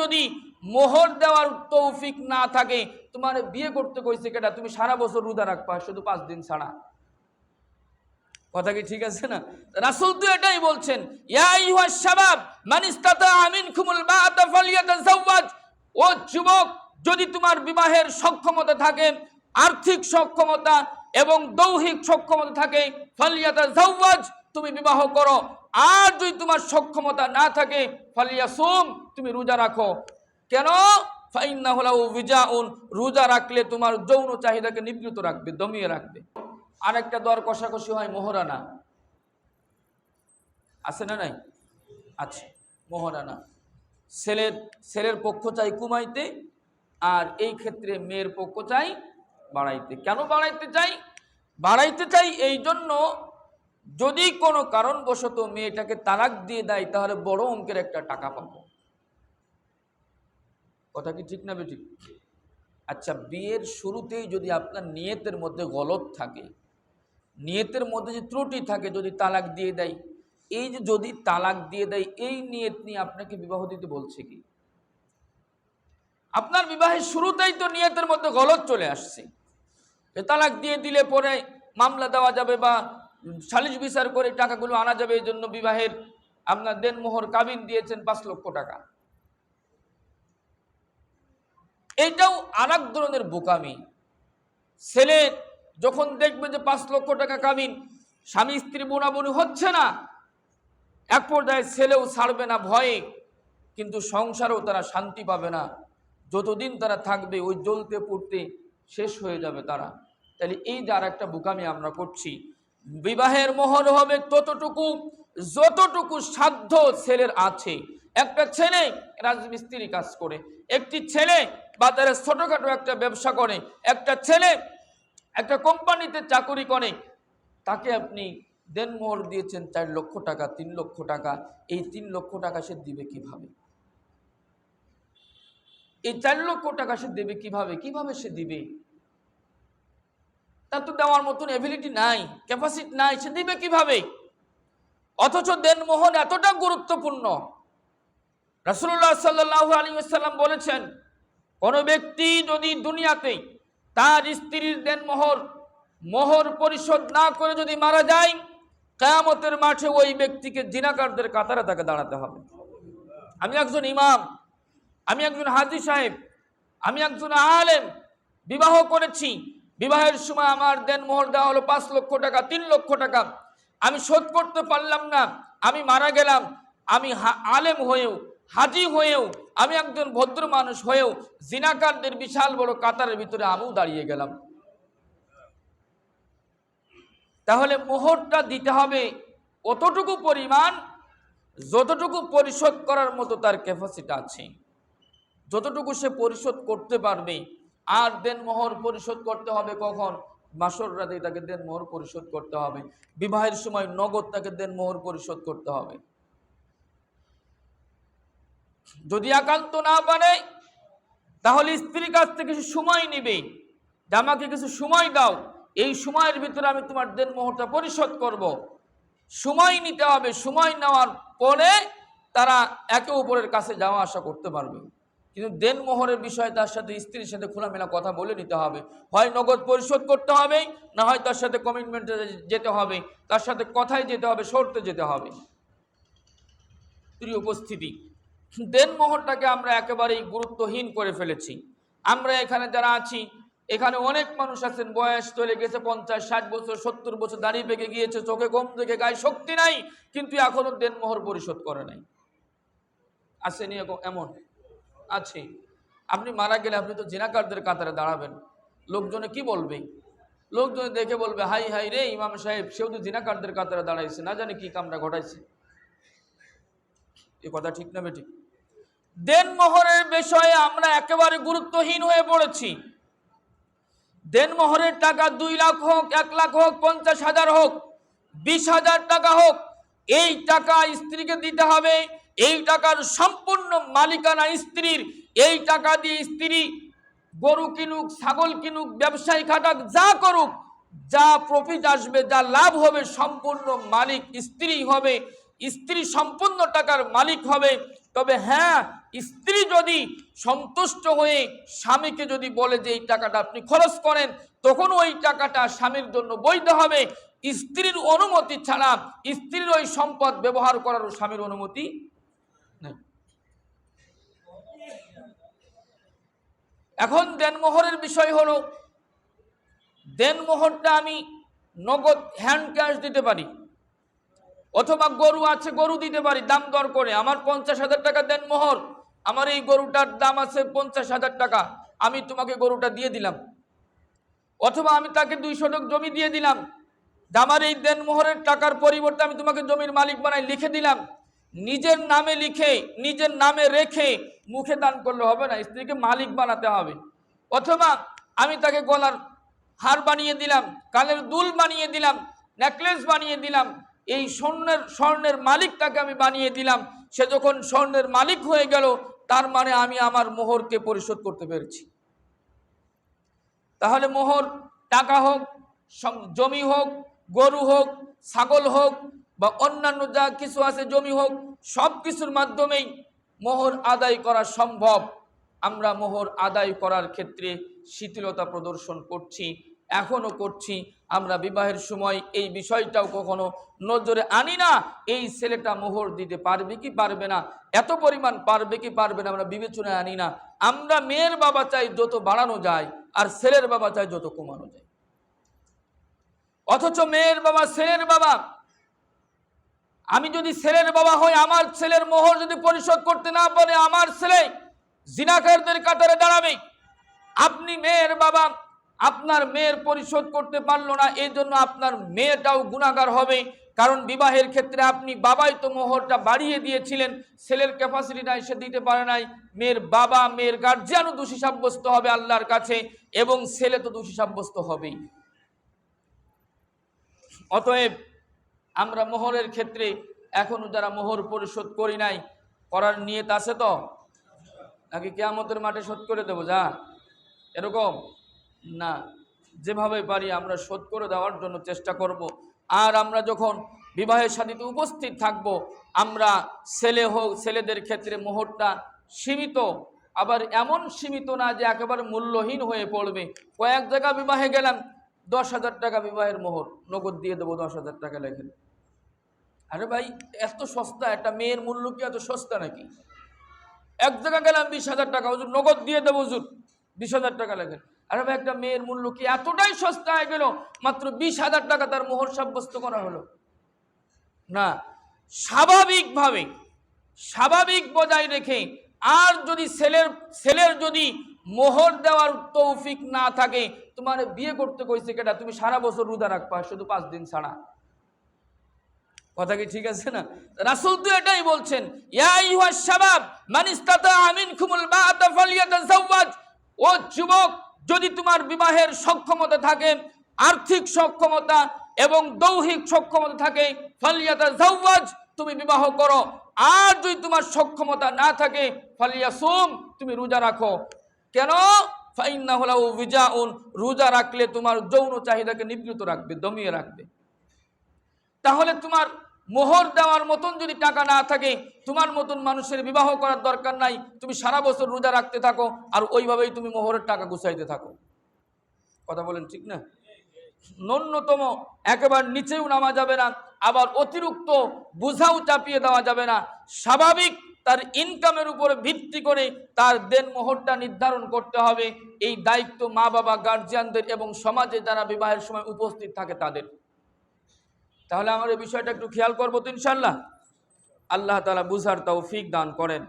যদি মোহর দেওয়ার তৌফিক না থাকে, তোমার বিয়ে করতে কইছে কেটা তুমি সারা বছর রোজা রাখবা, শুধু পাঁচ দিন ছাড়া। কথা কি ঠিক আছে না? তো এটাই বলছেন ও যুবক, যদি তোমার বিবাহের সক্ষমতা থাকে, আর্থিক সক্ষমতা এবং দৈহিক সক্ষমতা থাকে, ফালিয়াতাযাওয়াজ, তুমি বিবাহ করো। আর যদি তোমার সক্ষমতা না থাকে, ফালিয়াসুম, তুমি রোজা রাখো। কেন? ফাইন্নাহু লাহু বিজাউন রোজা রাখলে তোমার যৌন চাহিদাকে নিবৃত রাখবে, দমিয়ে রাখবে। আরেকটা দর কষাকষি হয় মোহরানা। আছে না নাই? আছে, মোহরানা। ছেলের ছেলের পক্ষ চাই কুমাইতে, আর এই ক্ষেত্রে মেয়ের পক্ষ চাই বাড়াইতে। কেন বাড়াইতে চাই? বাড়াইতে চাই এই জন্য যদি কোনো কারণবশত মেয়েটাকে তালাক দিয়ে দেয়, তাহলে বড় অঙ্কের একটা টাকা পাবো। কথা কি ঠিক না বেঠিক? আচ্ছা বিয়ের শুরুতেই যদি আপনার নিয়তের মধ্যে গলত থাকে, নিয়তের মধ্যে যে ত্রুটি থাকে যদি তালাক দিয়ে দেয়, এই যে যদি তালাক দিয়ে দেয়, এই নিয়ত নিয়ে আপনাকে বিবাহ দিতে বলছে কি? আপনার বিবাহের শুরুতেই তো নিয়তের মধ্যে গলত চলে আসছে। তালাক দিয়ে দিলে পরে মামলা দেওয়া যাবে বা সালিশ বিচার করে টাকাগুলো আনা যাবে এই জন্য বিবাহের আপনার দেনমোহর কাবিন দিয়েছেন পাঁচ লক্ষ টাকা। এইটাও আর এক ধরনের বোকামি। ছেলে যখন দেখবে যে পাঁচ লক্ষ টাকা কামিন, স্বামী, স্ত্রী, বোনাবনি হচ্ছে না। এক পর্যায়ে ছেলেও ছাড়বে না ভয়ে, কিন্তু সংসারেও তারা শান্তি পাবে না। যতদিন তারা থাকবে, ওই জ্বলতে পড়তে শেষ হয়ে যাবে তারা। তাহলে এই যে আর একটা বোকামি আমরা করছি বিবাহের মোহর হবে ততটুকু, যতটুকু সাধ্য ছেলের আছে। একটা ছেলে রাজমিস্ত্রি কাজ করে, একটি ছেলে বাজারে ছোটখাটো একটা ব্যবসা করে, একটা ছেলে একটা কোম্পানিতে চাকরি করে। তাকে আপনি দেনমোহর দিয়েছেন চার লক্ষ টাকা, তিন লক্ষ টাকা, এই তিন লক্ষ টাকা সে দিবে কীভাবে? এই চার লক্ষ টাকা সে দেবে কীভাবে? কীভাবে সে দিবে? তার তো দেওয়ার মতন এবিলিটি নাই ক্যাপাসিটি নাই, সে দিবে কীভাবে? অথচ দেনমোহন এতটা গুরুত্বপূর্ণ। রাসুল্লাহ সাল্লাহ আলী সাল্লাম বলেছেন, কোনো ব্যক্তি যদি দুনিয়াতে তার স্ত্রীর দেনমোহর, মোহর পরিশোধ না করে যদি মারা যায়, কেয়ামতের মাঠে ওই ব্যক্তিকে জিনাকারদের কাতারে তাকে দাঁড়াতে হবে। আমি একজন ইমাম, আমি একজন হাজি সাহেব, আমি একজন আলেম, বিবাহ করেছি বিবাহের সময় আমার দেনমোহর দেওয়া হলো পাঁচ লক্ষ টাকা, তিন লক্ষ টাকা। আমি শোধ করতে পারলাম না। আমি মারা গেলাম। আমি আলেম হয়েও, হাজি হয়েও, আমি একজন ভদ্র মানুষ হয়েও জিনাকারদের বিশাল বড় কাতারের ভিতরে আমিও দাঁড়িয়ে গেলাম। তাহলে মোহরটা দিতে হবে অতটুকু পরিমাণ, যতটুকু পরিশোধ করার মতো তার ক্যাপাসিটি আছে। যতটুকু সে পরিশোধ করতে পারবে আর দেন মোহর পরিশোধ করতে হবে কখন? মাসর রাতে তাকে দেন মোহর পরিশোধ করতে হবে। বিবাহের সময় নগদ তাকে দেন মোহর পরিশোধ করতে হবে। যদি একান্ত না পারে, তাহলে স্ত্রীর কাছ থেকে কিছু সময় নিবে। আমাকে কিছু সময় দাও, এই সময়ের ভিতরে আমি তোমার দেন মোহরটা পরিশোধ করব। সময় নিতে হবে, সময় নেওয়ার পরে তারা একে অপরের কাছে যাওয়া আসা করতে পারবে। কিন্তু দেন মোহরের বিষয়ে তার সাথে স্ত্রীর সাথে খোলামেলা কথা বলে নিতে হবে। হয় নগদ পরিশোধ করতে হবে, না হয় তার সাথে কমিটমেন্টে যেতে হবে। তার সাথে কথায় যেতে হবে, শর্তে যেতে হবে। প্রিয় উপস্থিতি, দেন মোহরটাকে আমরা একেবারেই গুরুত্বহীন করে ফেলেছি। আমরা এখানে যারা আছি, এখানে অনেক মানুষ আছেন, বয়স চলে গেছে পঞ্চাশ, ষাট বছর, সত্তর বছর দাঁড়িয়ে পেকে গিয়েছে, চোখে কম দেখে গায়ে শক্তি নাই, কিন্তু এখনও দেন মোহর পরিশোধ করে নাই। আসেনি এমন। আছে। আপনি মারা গেলে আপনি তো জিনাকারদের কাতারে দাঁড়াবেন। লোকজনে কি বলবে? লোকজনে দেখে বলবে, হাই হাই রে ইমাম সাহেব, সেও তো জিনাকারদের কাতারে দাঁড়াইছে, না জানি কি কামটা ঘটাইছে। এ কথা ঠিক না বেঠিক। দেনমোহরের বিষয়ে আমরা একেবারে গুরুত্বহীন হয়ে পড়েছি। দেনমোহরের টাকা দুই লাখ হোক, এক লাখ হোক, পঞ্চাশ হাজার হোক, বিশ হাজার টাকা হোক, এই টাকা স্ত্রীকে দিতে হবে এই টাকার সম্পূর্ণ মালিকানা স্ত্রীর, এই টাকা দিয়ে স্ত্রী গরু কিনুক, ছাগল কিনুক, ব্যবসায়ী খাটাক, যা করুক, যা প্রফিট আসবে, যা লাভ হবে, সম্পূর্ণ মালিক স্ত্রী হবে, স্ত্রী সম্পূর্ণ টাকার মালিক হবে। তবে হ্যাঁ স্ত্রী যদি সন্তুষ্ট হয়ে স্বামীকে যদি বলে যে এই টাকাটা আপনি খরচ করেন, তখন ওই টাকাটা স্বামীর জন্য বৈধ হবে। স্ত্রীর অনুমতি ছাড়া, স্ত্রীর ওই সম্পদ ব্যবহার করারও স্বামীর অনুমতি এখন দেনমোহরের বিষয় হলো, দেনমোহরটা আমি নগদ হ্যান্ড ক্যাশ দিতে পারি, অথবা গরু আছে গরু দিতে পারি, দাম দর করে। আমার পঞ্চাশ হাজার টাকা দেন মোহর আমার এই গরুটার দাম আছে পঞ্চাশ হাজার টাকা, আমি তোমাকে গরুটা দিয়ে দিলাম। অথবা আমি তাকে দুই শতক জমি দিয়ে দিলাম আমার এই দেন মোহরের টাকার পরিবর্তে আমি তোমাকে জমির মালিক বানাই লিখে দিলাম। নিজের নামে লিখে, নিজের নামে রেখে মুখে দান করলে হবে না, স্ত্রীকে মালিক বানাতে হবে। অথবা আমি তাকে গলার হার বানিয়ে দিলাম কালের দুল বানিয়ে দিলাম নেকলেস বানিয়ে দিলাম, এই স্বর্ণের স্বর্ণের মালিক তাকে আমি বানিয়ে দিলাম, সে যখন স্বর্ণের মালিক হয়ে গেল, তার মানে আমি আমার মোহরকে পরিশোধ করতে পেরেছি। তাহলে মোহর টাকা হোক জমি হোক, গরু হোক, ছাগল হোক বা অন্যান্য যা কিছু আছে, জমি হোক, সব কিছুর মাধ্যমেই মোহর আদায় করা সম্ভব। আমরা মোহর আদায় করার ক্ষেত্রে শিথিলতা প্রদর্শন করছি এখনও করছি। আমরা বিবাহের সময় এই বিষয়টাও কখনো নজরে আনি না, এই ছেলেটা মোহর দিতে পারবে কি পারবে না, এত পরিমাণ পারবে কি পারবে না আমরা বিবেচনায় আনি না। আমরা মেয়ের বাবা চাই যত বাড়ানো যায়, আর ছেলের বাবা চাই যত কমানো যায়। অথচ মেয়ের বাবা, ছেলের বাবা আমি যদি ছেলের বাবা হই, আমার ছেলের মোহর যদি পরিশোধ করতে না পারে, আমার ছেলে জিনাকারদের কাতারে দাঁড়াবে। আপনি মেয়ের বাবা, আপনার মেয়ের পরিশোধ করতে পারল না এই জন্য আপনার মেয়েটাও গুণাগার হবে। কারণ বিবাহের ক্ষেত্রে আপনি বাবাই তো মোহরটা বাড়িয়ে দিয়েছিলেন, ছেলের ক্যাপাসিটি নাই, সে দিতে পারে নাই। মেয়ের বাবা, মেয়ের গার্জিয়ানও দোষী সাব্যস্ত হবে আল্লাহর কাছে, এবং ছেলে তো দোষী সাব্যস্ত হবেই। অতএব আমরা মোহরের ক্ষেত্রে এখনও যারা মোহর পরিশোধ করি নাই, করার নিয়ত আছে তো? নাকি কেয়ামতের মাঠে শোধ করে দেবো? যা, এরকম? না, যেভাবে পারি আমরা শোধ করে দেওয়ার জন্য চেষ্টা করব। আর আমরা যখন বিবাহের সাথীতে উপস্থিত থাকব, আমরা ছেলে হোক, ছেলেদের ক্ষেত্রে মোহরটা সীমিত, আবার এমন সীমিত না যে একেবারে মূল্যহীন হয়ে পড়বে। কয়েক জায়গা বিবাহে গেলাম, দশ হাজার টাকা বিবাহের মোহর। নগদ দিয়ে দেবো দশ হাজার টাকা লেখেন। আরে ভাই, এত সস্তা, একটা মেয়ের মূল্য কি এত সস্তা নাকি? এক জায়গা গেলাম, বিশ হাজার টাকা, হুজুর নগদ দিয়ে দেবো, হুজুর। বিশ হাজার টাকা লেখেন আরে ভাই, একটা মেয়ের মূল্য কি এতটাই সস্তা হয়ে গেল? মাত্র বিশ হাজার টাকা তার মোহর সাব্যস্ত করা হলো। না, স্বাভাবিকভাবে, স্বাভাবিক বজায় রেখে আর যদি ছেলের ছেলের যদি মোহর দেওয়ার তৌফিক না থাকে, তোমার বিয়ে করতে কইছে কেটা তুমি সারা বছর রোজা রাখবা, শুধু পাঁচ দিন ছাড়া। কথা কি ঠিক আছে না? রাসূল তো এটাই বলছেন ও যুবক, যদি তোমার বিবাহের সক্ষমতা থাকে, আর্থিক সক্ষমতা এবং দৌহিক সক্ষমতা থাকে, ফালিয়াতাযাওয়াজ, তুমি বিবাহ করো। আর যদি তোমার সক্ষমতা না থাকে, ফালিয়াসুম, তুমি রোজা রাখো। কেন? রোজা রাখলে তোমার যৌন চাহিদাকে নিবৃত রাখবে, দমিয়ে রাখবে। তাহলে তোমার মোহর দেওয়ার মতন যদি টাকা না থাকে, তোমার মতন মানুষের বিবাহ করার দরকার নাই, তুমি সারা বছর রোজা রাখতে থাকো আর ওইভাবেই তুমি মোহরের টাকা গুছাইতে থাকো। কথা বলেন ঠিক না? ন্যূনতম একেবারে নিচেও নামা যাবে না, আবার অতিরিক্ত বোঝাও চাপিয়ে দেওয়া যাবে না। স্বাভাবিক তার ইনকামের উপরে ভিত্তি করে তার দেন মোহরটা নির্ধারণ করতে হবে। এই দায়িত্ব মা বাবা গার্জিয়ানদের এবং সমাজে যারা বিবাহের সময় উপস্থিত থাকে তাদের। তাহলে আমার এই বিষয়টা একটু খেয়াল করব তো ইনশাল্লাহ। আল্লাহ তালা বুঝার ফিক দান করেন।